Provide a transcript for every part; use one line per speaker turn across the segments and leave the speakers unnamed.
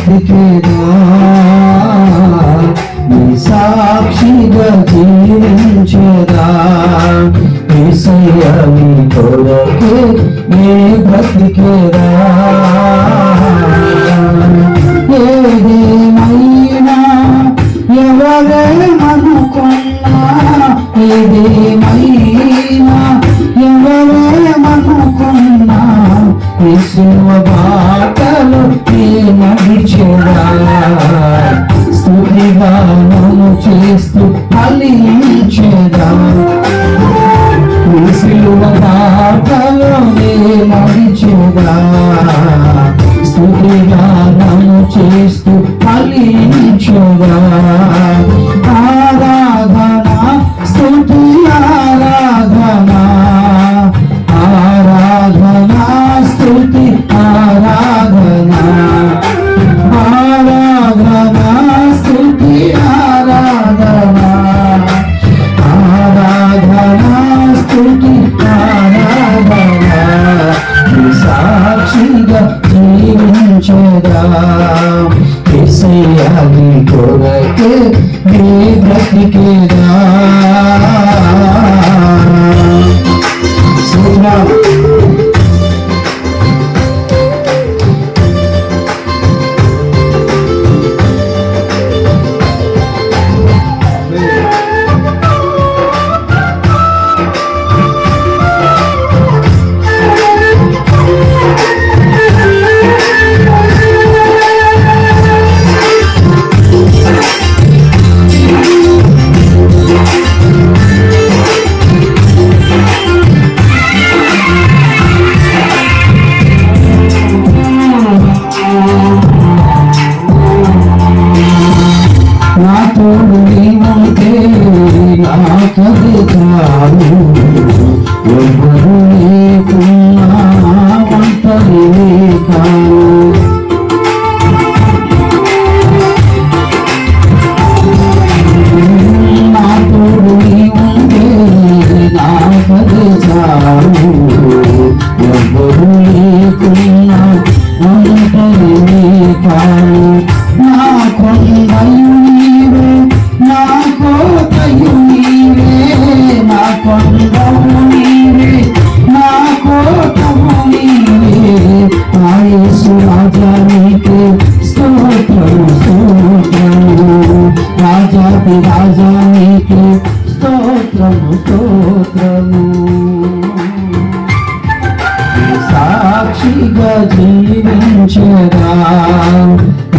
బ్రతికేదా నీ సాక్షిగా జీవించేదా విషయ నీ కొరకు నే బ్రతికేదా ఏదేమైనా ఎవరేమనుకున్నా ఏదేమైనా ఎవరేమనుకున్నా విశ్వ బాట chhodaa సాక్షిగా జీవించగా ఇసయ్యాది కొరకే నీ బ్రతికేదా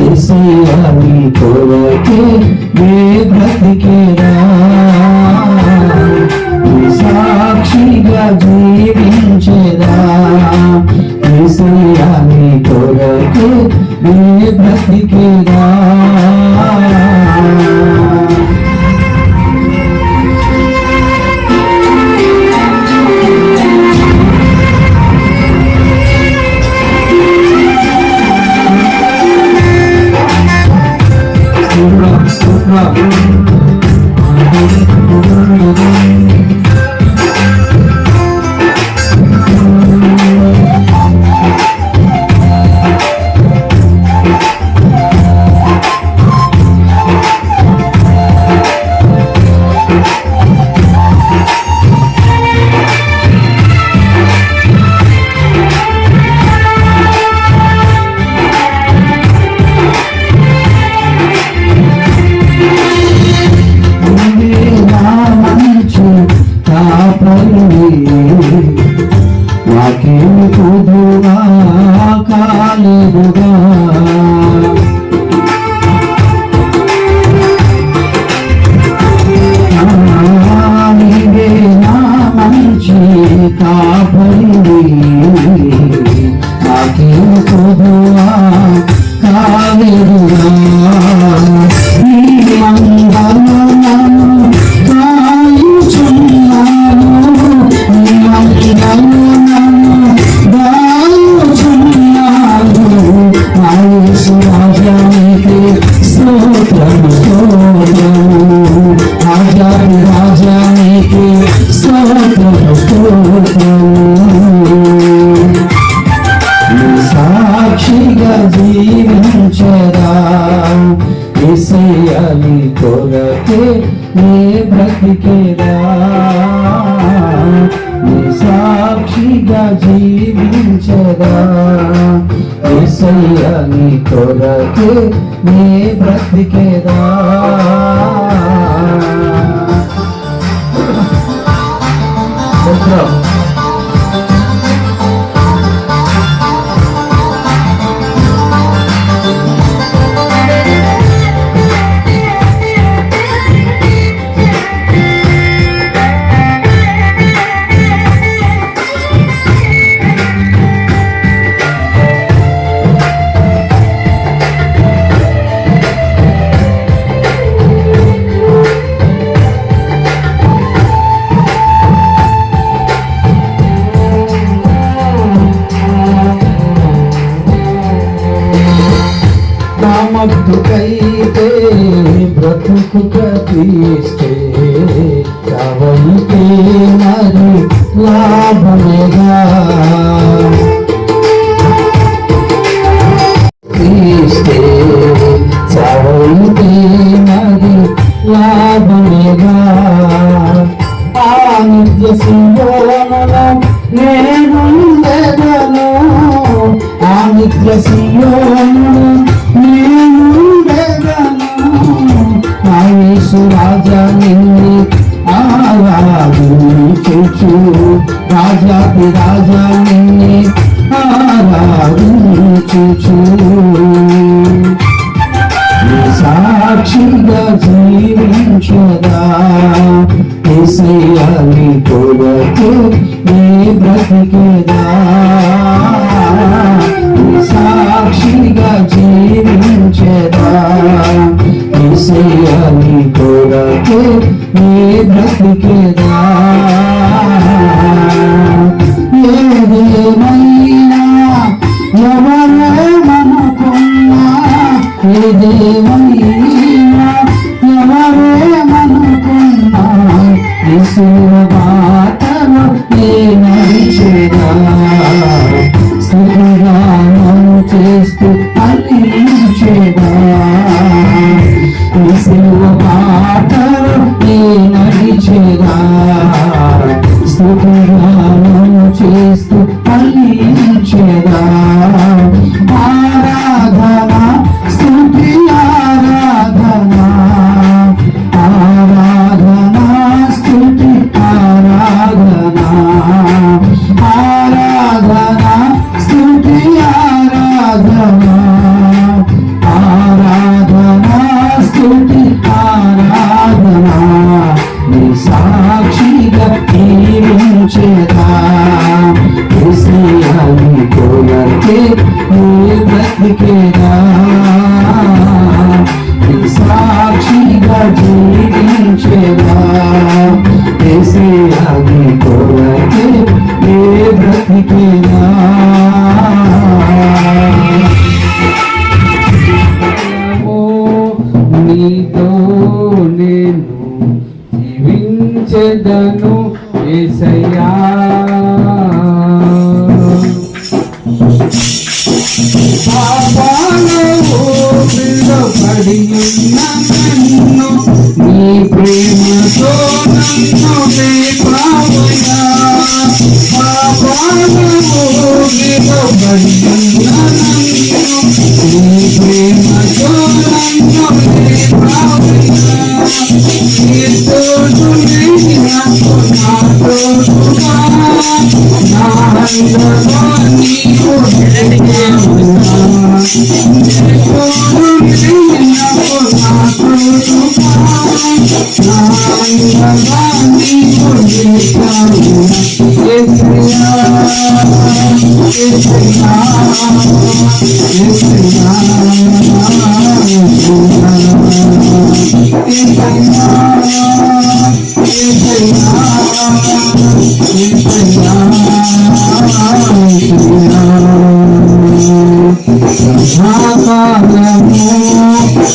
ఏసయ్యాని కొరకే నే బ్రతికేనా సాక్షిగా జీవించేదా ఏసయ్యాని కొరకే నే బ్రతికేనా কিন্তু কালী দুর্গা ఏసయ్య నీ కొరకే నే బ్రతికేదా Thank you. మత్తుకైతే బ్రతుకు తీస్తే కవలితే మరి లాభమేగా? తీస్తే చవలితే మరి లాభమేగా? ఆ నిత్య సింహోనలో నేనుండెదను ఆ రాజాది రాజా ఆరాధించుచు సాక్షిగా జీవించదా ఏసయ్యాని కొరకు నీ బ్రతికేదా సాక్షిగా జీవించదా ఏసయ్యాని కొరకు నీ బ్రతికేదా ఏదేమైనా నీ బ్రతికేదా నీ సాక్షిగా జీవించేదా ఏసయ్యాని కోరకే నీ బ్రతికేదా నీతో నేను జీవించదను ఏసయ్యా. పాపాలలో నీ ప్రేమతో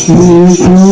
నీ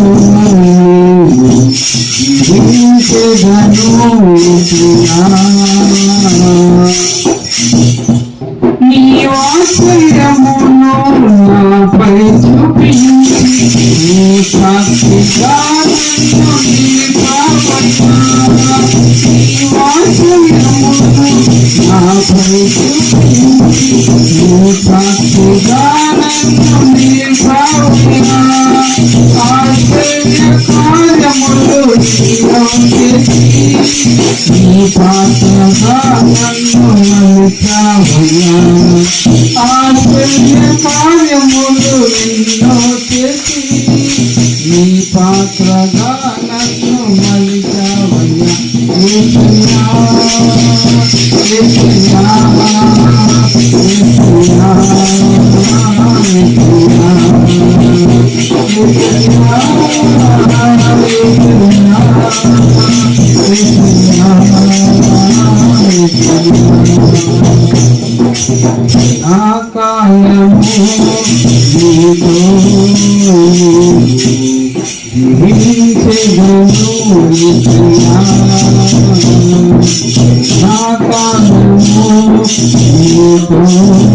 పుణ్య కార్యములు ఎన్నో చేసి నీ పాత్రగా నన్ను మలిచావయ్యా నిత్యా నిత్యా నిత్యా నిత్యా